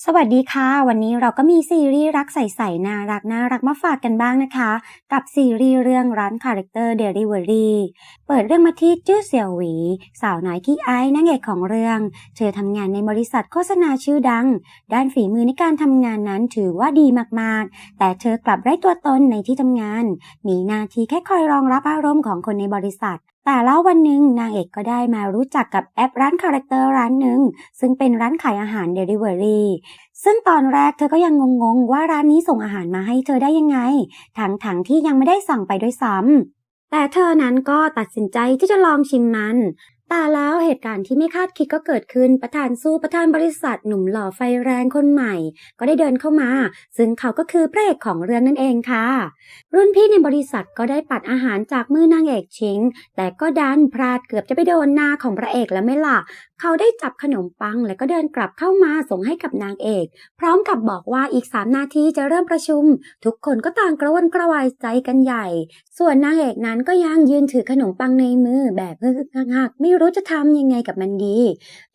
สวัสดีค่ะ วันนี้เราก็มีซีรีส์รักใสๆน่ารักน่ารักมาฝากกันบ้างนะคะ กับซีรีส์เรื่องร้านคาแรคเตอร์เดลิเวอรี่เปิดเรื่องมาที่จื้อเสี่ยวหวี สาวน้อยขี้อายนางเอกของเรื่อง เธอทำงานในบริษัทโฆษณาชื่อดัง ด้านฝีมือในการทำงานนั้นถือว่าดีมากๆ แต่เธอกลับไร้ตัวตนในที่ทำงาน มีหน้าที่แค่คอยรองรับอารมณ์ของคนในบริษัท แต่แล้ววันหนึ่งนางเอกก็ได้มารู้จักกับแอปร้านคาแรคเตอร์ร้านหนึ่งซึ่งเป็นร้านขายอาหารเดลิเวอรี่ซึ่งตอนแรกเธอก็ยังงงๆว่าร้านนี้ส่งอาหารมาให้เธอได้ยังไง ทั้งๆที่ยังไม่ได้สั่งไปด้วยซ้ำแต่เธอนั้นก็ตัดสินใจที่จะลองชิมมัน แต่แล้วเหตุการณ์ที่ไม่คาดคิดก็เกิดขึ้นประธานสู้ประธานบริษัทหนุ่มหล่อไฟแรงคนใหม่ ก็ได้เดินเข้ามา ซึ่งเขาก็คือพระเอกของเรื่องนั่นเองค่ะ รุ่นพี่ในบริษัทก็ได้ปัดอาหารจากมือนางเอกชิง แต่ก็ดันพลาดเกือบจะไปโดนหน้าของพระเอกแล้วไม่ล่ะ เขาได้จับขนมปังแล้วก็เดินกลับเข้ามาส่งให้กับนางเอก พร้อมกับบอกว่าอีก3นาทีจะเริ่มประชุม ทุกคนก็ต่างกระวนกระวายใจกันใหญ่ ส่วนนางเอกนั้นก็ยังยืนถือขนมปังในมือแบบฮึกหักไม่รู้จะทำยังไงกับมันดี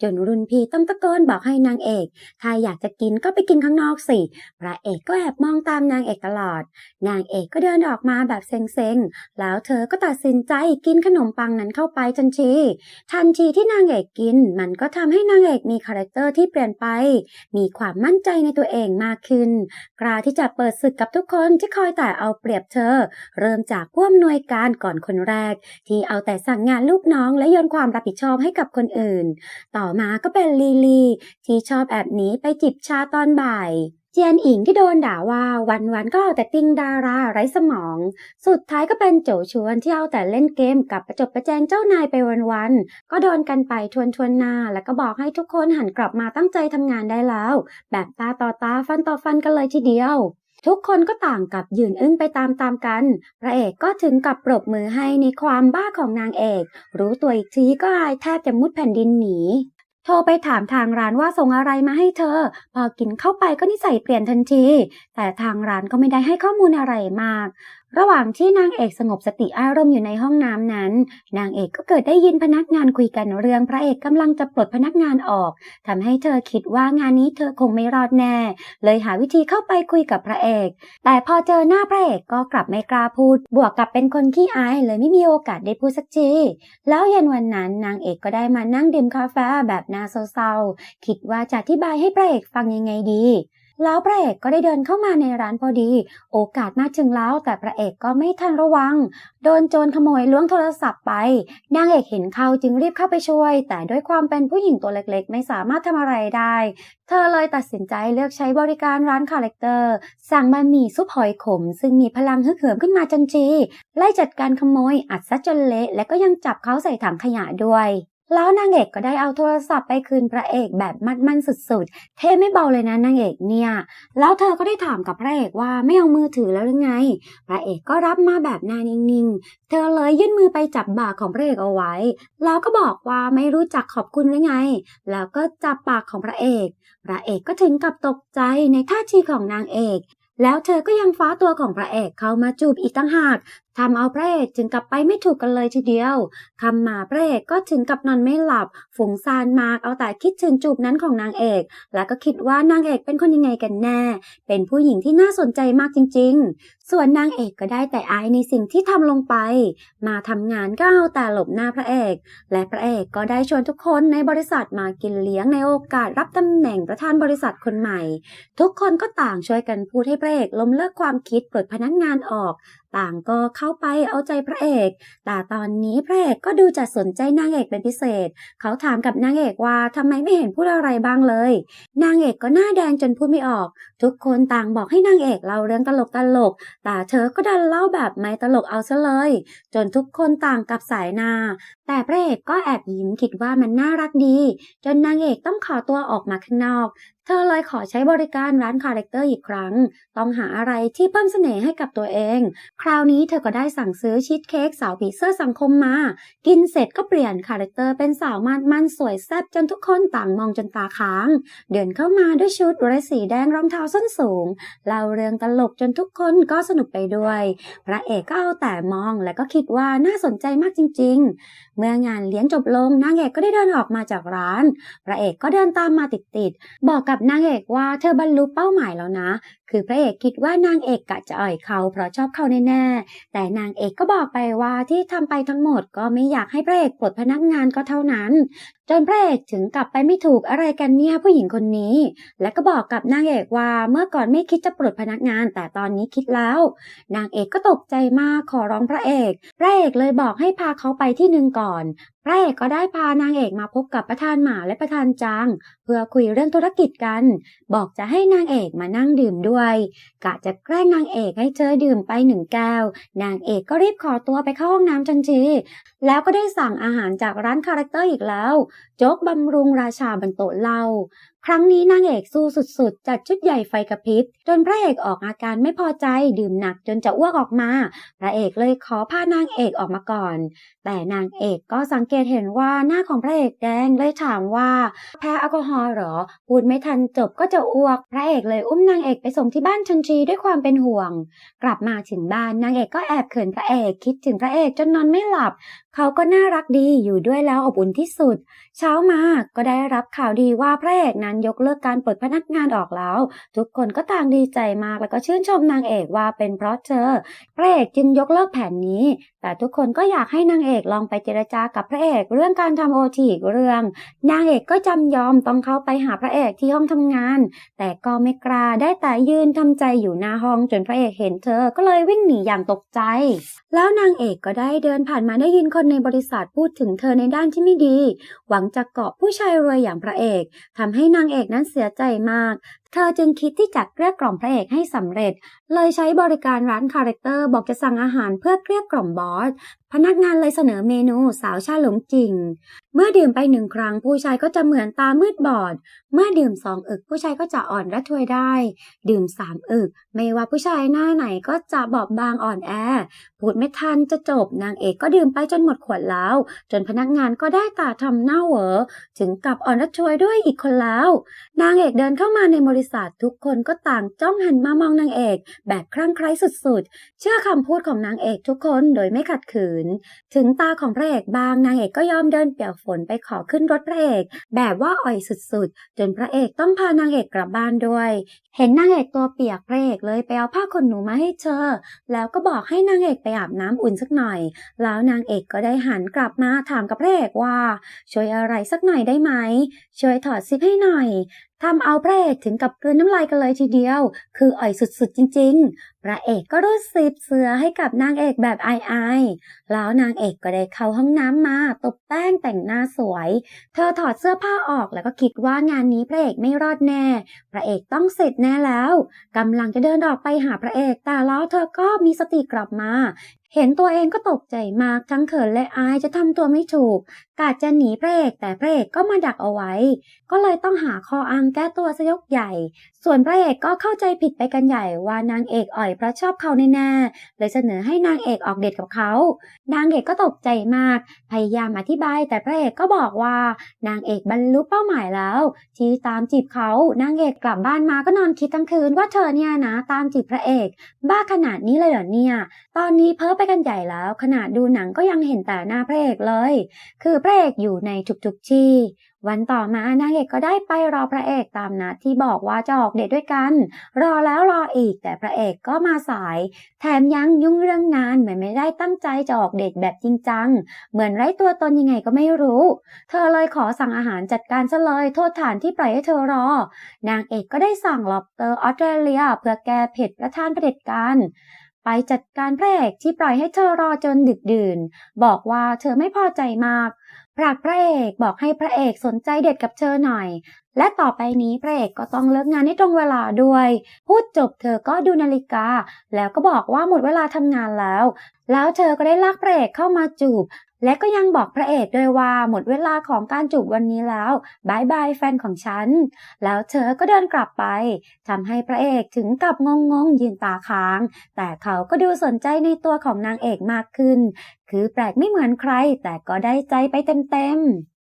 จนรุ่นพี่ต้องตะโกนบอกให้นางเอก ถ้าอยากจะกินก็ไปกินข้างนอกสิ พระเอกก็แอบมองตามนางเอกตลอด นางเอกก็เดินออกมาแบบเซ็งๆ แล้วเธอก็ตัดสินใจกินขนมปังนั้นเข้าไปทันที ทันทีที่นางเอกกิน มันก็ทำให้นางเอกมีคาแรคเตอร์ที่เปลี่ยนไป มีความมั่นใจในตัวเองมากขึ้น กล้าที่จะเปิดศึกกับทุกคนที่คอยแต่เอาเปรียบเธอ เริ่มจากผู้อำนวยการก่อนคนแรก ที่เอาแต่สั่งงานลูกน้องและโยนความรับผิดชอบให้กับคนอื่น ต่อมาก็เป็นลีลีที่ชอบแอบหนีไปจิบชาตอนบ่ายเจียนอิงที่โดนด่าว่าวันๆก็เอาแต่ติ้งดาราไร้สมอง สุดท้ายก็เป็นโจชวนที่เอาแต่เล่นเกมกับประจบประแจงเจ้านายไปวันๆก็โดนกันไปทวนทวนหน้า แล้วก็บอกให้ทุกคนหันกลับมาตั้งใจทำงานได้แล้ว แบบตาต่อตาฟันต่อฟันกันเลยทีเดียว ทุกคนก็ต่างกับยืนอึ้งไปตามๆกัน พระเอกก็ถึงกับปรบมือให้ในความบ้าของนางเอก รู้ตัวอีกทีก็อายแทบจะมุดแผ่นดินหนีโทรไปถามทางร้านว่าส่งอะไรมาให้เธอ พอกินเข้าไปก็นิสัยเปลี่ยนทันที แต่ทางร้านก็ไม่ได้ให้ข้อมูลอะไรมาก ระหว่างที่นางเอกสงบสติอารมณ์อยู่ในห้องน้ำนั้น นางเอกก็เกิดได้ยินพนักงานคุยกันเรื่องพระเอกกำลังจะปลดพนักงานออกทำให้เธอคิดว่างานนี้เธอคงไม่รอดแน่ เลยหาวิธีเข้าไปคุยกับพระเอก แต่พอเจอหน้าพระเอกก็กลับไม่กล้าพูด บวกกับเป็นคนขี้อายเลยไม่มีโอกาสได้พูดสักทีแล้วเย็นวันนั้นนางเอกก็ได้มานั่งดื่มกาแฟแบบน่าเศร้าๆคิดว่าจะอธิบายให้พระเอกฟังยังไงดี แล้วพระเอกก็ได้เดินเข้ามาในร้านพอดี โอกาสมาถึงแล้ว แต่พระเอกก็ไม่ทันระวัง โดนโจรขโมยล้วงโทรศัพท์ไป นางเอกเห็นเขาจึงรีบเข้าไปช่วย แต่ด้วยความเป็นผู้หญิงตัวเล็กๆ ไม่สามารถทำอะไรได้ เธอเลยตัดสินใจเลือกใช้บริการร้านคาแรคเตอร์ สั่งบะหมี่ซุปหอยขม ซึ่งมีพลังฮึกเหิมขึ้นมาทันทีไล่จัดการขโมยอัดซะจนเละและก็ยังจับเขาใส่ถังขยะด้วย แล้วนางเอกก็ได้เอาโทรศัพท์ไปคืนพระเอกแบบมัดมั่นสุดๆ เท่ไม่เบาเลยนะนางเอกเนี่ย แล้วเธอก็ได้ถามกับพระเอกว่าไม่เอามือถือแล้วหรือไง พระเอกก็รับมาแบบน้านิ่งๆ เธอเลยยื่นมือไปจับบ่าของพระเอกเอาไว้ แล้วก็บอกว่าไม่รู้จักขอบคุณหรือไง แล้วก็จับปากของพระเอก พระเอกก็ถึงกับตกใจในท่าทีของนางเอกแล้วเธอก็ยังฟ้าตัวของพระเอกเข้ามาจูบอีกตั้งหาก ทำเอาพระเอกถึงกับไปไม่ถูกกันเลยทีเดียวคำหมาพระเอกก็ถึงกับนอนไม่หลับฝุ่งซานมากเอาแต่คิดถึงจูบนั้นของนางเอก แล้วก็คิดว่านางเอกเป็นคนยังไงกันแน่ เป็นผู้หญิงที่น่าสนใจมากจริง ส่วนนางเอกก็ได้แต่อายในสิ่งที่ทำลงไป มาทำงานก็เอาแต่หลบหน้าพระเอก และพระเอกก็ได้ชวนทุกคนในบริษัทมากินเลี้ยงในโอกาสรับตำแหน่งประธานบริษัทคนใหม่ ทุกคนก็ต่างช่วยกันพูดให้พระเอกล้มเลิกความคิดปลดพนักงานออก ต่างก็เข้าไปเอาใจพระเอก แต่ตอนนี้พระเอกก็ดูจะสนใจนางเอกเป็นพิเศษ เขาถามกับนางเอกว่าทำไมไม่เห็นพูดอะไรบ้างเลย นางเอกก็หน้าแดงจนพูดไม่ออก ทุกคนต่างบอกให้นางเอกเล่าเรื่องตลกตลก แต่เธอก็ดันเล่าแบบไม่ตลกเอาซะเลย จนทุกคนต่างกับสายนา แต่พระเอกก็แอบยิ้มคิดว่ามันน่ารักดี จนนางเอกต้องขอตัวออกมาข้างนอก เธอเลยขอใช้บริการร้านคาแรคเตอร์อีกครั้ง ต้องหาอะไรที่เพิ่มเสน่ห์ให้กับตัวเอง คราวนี้เธอก็ได้สั่งซื้อชีสเค้กสาวผีเสื้อสังคมมา กินเสร็จก็เปลี่ยนคาแรคเตอร์เป็นสาวมาดมันสวยแซ่บจนทุกคนต่างมองจนตาค้าง เดินเข้ามาด้วยชุดเรสสีแดงรองเท้าส้นสูงเล่าเรื่องตลกจนทุกคนก็สนุกไปด้วย พระเอกก็เอาแต่มองและก็คิดว่าน่าสนใจมากจริง ๆ เมื่องานเลี้ยงจบลงนางเอกก็ได้เดินออกมาจากร้าน พระเอกก็เดินตามมาติดๆบอกกับกับนางเอกว่าเธอบรรลุเป้าหมายแล้วนะ คือพระเอกคิดว่านางเอกกะจะอ่อยเขาเพราะชอบเขาแน่ๆ แต่นางเอกก็บอกไปว่าที่ทำไปทั้งหมดก็ไม่อยากให้พระเอกปลดพนักงานก็เท่านั้น จนพระเอกถึงกลับไปไม่ถูกอะไรกันเนี่ยผู้หญิงคนนี้ และก็บอกกับนางเอกว่าเมื่อก่อนไม่คิดจะปลดพนักงาน แต่ตอนนี้คิดแล้ว นางเอกก็ตกใจมากขอร้องพระเอกพระเอกเลยบอกให้พาเขาไปที่หนึ่งก่อนพระเอกก็ได้พานางเอกมาพบกับประธานหมาและประธานจางเพื่อคุยเรื่องธุรกิจกัน บอกจะให้นางเอกมานั่งดื่มด้วย กะจะแกล้งนางเอกให้เธอดื่มไปหนึ่งแก้วนางเอกก็รีบขอตัวไปเข้าห้องน้ำทันทีแล้วก็ได้สั่งอาหารจากร้านคาแรคเตอร์อีกแล้วโจ๊กบำรุงราชาบรรโตเล่า ครั้งนี้นางเอกสู้สุดๆ จัดชุดใหญ่ไฟกระพริบ จนพระเอกออกอาการไม่พอใจดื่มหนักจนจะอ้วกออกมา พระเอกเลยขอพานางเอกออกมาก่อน แต่นางเอกก็สังเกตเห็นว่าหน้าของพระเอกแดงเลยถามว่า แพ้แอลกอฮอล์หรอ พูดไม่ทันจบก็จะอ้วก พระเอกเลยอุ้มนางเอกไปส่งที่บ้านทันทีด้วยความเป็นห่วง กลับมาถึงบ้านนางเอกก็แอบเขินพระเอกคิดถึงพระเอกจนนอนไม่หลับ เขาก็น่ารักดีอยู่ด้วยแล้วอบอุ่นที่สุด เช้ามาก็ได้รับข่าวดีว่าพระเอกนั้นยกเลิกการปลดพนักงานออกแล้ว ทุกคนก็ต่างดีใจมากแล้วก็ชื่นชมนางเอกว่าเป็นเพราะเธอพระเอกจึงยกเลิกแผนนี้ แต่ทุกคนก็อยากให้นางเอกลองไปเจรจากับพระเอกเรื่องการทำโอทีอีกเรื่อง นางเอกก็จำยอมต้องเข้าไปหาพระเอกที่ห้องทำงาน แต่ก็ไม่กล้าได้แต่ยืนทำใจอยู่หน้าห้องจนพระเอกเห็นเธอก็เลยวิ่งหนีอย่างตกใจ แล้วนางเอกก็ได้เดินผ่านมาได้ยินคนในบริษัทพูดถึงเธอในด้านที่ไม่ดี หวังจะเกาะผู้ชายรวยอย่างพระเอกทำให้นางเอกนั้นเสียใจมากเธอจึงคิดที่จะเกลี้ยกล่อมพระเอกให้สำเร็จ เลยใช้บริการร้านคาแรคเตอร์บอกจะสั่งอาหารเพื่อเกลี้ยกล่อมบอสพนักงานเลยเสนอเมนูสาวชาหลงจริง เมื่อดื่มไปหนึ่งครั้งผู้ชายก็จะเหมือนตามืดบอด เมื่อดื่มสองอึกผู้ชายก็จะอ่อนระทวยได้ ดื่มสามอึก ไม่ว่าผู้ชายหน้าไหนก็จะบอบบางอ่อนแอ พูดไม่ทันจะจบนางเอกก็ดื่มไปจนหมดขวดแล้ว จนพนักงานก็ได้ตาทำหน้าเหวอถึงกับอ่อนระทวยด้วยอีกคนแล้ว นางเอกเดินเข้ามาในบริษัททุกคนก็ต่างจ้องหันมามองนางเอก แบบคลั่งไคล้สุดๆ เชื่อคำพูดของนางเอกทุกคนโดยไม่ขัดขืนถึงตาของพระเอกบางนางเอกก็ยอมเดินเปียกฝนไปขอขึ้นรถพระเอก แบบว่าอ่อยสุดๆ จนพระเอกต้องพานางเอกกลับบ้านด้วย เห็นนางเอกตัวเปียกพระเอกเลยไปเอาผ้าขนหนูมาให้เธอ แล้วก็บอกให้นางเอกไปอาบน้ำอุ่นสักหน่อย แล้วนางเอกก็ได้หันกลับมาถามกับพระเอกว่า ช่วยอะไรสักหน่อยได้ไหม ช่วยถอดซิปให้หน่อย ทำเอาพระเอกถึงกับกลืนน้ำลายกันเลยทีเดียว คืออ่อยสุดๆจริงๆ พระเอกก็รูดซิปเสือให้กับนางเอกแบบอายๆแล้วนางเอกก็ได้เข้าห้องน้ำมาตบแป้งแต่งหน้าสวย เธอถอดเสื้อผ้าออกแล้วก็คิดว่างานนี้พระเอกไม่รอดแน่ พระเอกต้องเสร็จแน่แล้วกำลังจะเดินออกไปหาพระเอก แต่แล้วเธอก็มีสติกลับมา เห็นตัวเองก็ตกใจมากทั้งเขินและอายจะทำตัวไม่ถูก กาดจะหนีพระเอกแต่พระเอกก็มาดักเอาไว้ ก็เลยต้องหาคออ้างแก้ตัวซะยกใหญ่ ส่วนพระเอกก็เข้าใจผิดไปกันใหญ่ว่านางเอกอ่อยเพราะชอบเขาแน่ๆเลยเสนอให้นางเอกออกเดทกับเขา นางเอกก็ตกใจมาก พยายามอธิบายแต่พระเอกก็บอกว่า นางเอกบรรลุเป้าหมายแล้ว ที่ตามจีบเขานางเอกกลับบ้านมาก็นอนคิดทั้งคืนว่าเธอเนี่ยนะตามจีบพระเอก บ้าขนาดนี้เลยเหรอเนี่ย ตอนนี้เพ้อไปกันใหญ่แล้ว ขนาดดูหนังก็ยังเห็นแต่หน้าพระเอกเลย คือพระเอกอยู่ในทุกๆที่ วันต่อมานางเอกก็ได้ไปรอพระเอกตามนัดที่บอกว่าจะออกเดทด้วยกัน รอแล้วรออีกแต่พระเอกก็มาสาย แถมยังยุ่งเรื่องงานเหมือนไม่ได้ตั้งใจจะออกเดทแบบจริงจัง เหมือนไร้ตัวตนยังไงก็ไม่รู้ เธอเลยขอสั่งอาหารจัดการซะเลยโทษฐานที่ปล่อยให้เธอรอ นางเอกก็ได้สั่งล็อบสเตอร์ออสเตรเลีย เพื่อแก้เผ็ดประทานเผด็จการ ไปจัดการพระเอกที่ปล่อยให้เธอรอจนดึกดื่น บอกว่าเธอไม่พอใจมากผลักพระเอกบอกให้พระเอกสนใจเด็ดกับเธอหน่อย และต่อไปนี้พระเอกก็ต้องเลิกงานให้ตรงเวลาด้วย พูดจบเธอก็ดูนาฬิกา แล้วก็บอกว่าหมดเวลาทำงานแล้ว แล้วเธอก็ได้ลากพระเอกเข้ามาจูบ และก็ยังบอกพระเอกด้วยว่าหมดเวลาของการจูบวันนี้แล้วบายบายแฟนของฉัน แล้วเธอก็เดินกลับไปทำให้พระเอกถึงกับงงงยืนตาค้าง แต่เขาก็ดูสนใจในตัวของนางเอกมากขึ้น คือแปลกไม่เหมือนใครแต่ก็ได้ใจไปเต็มๆ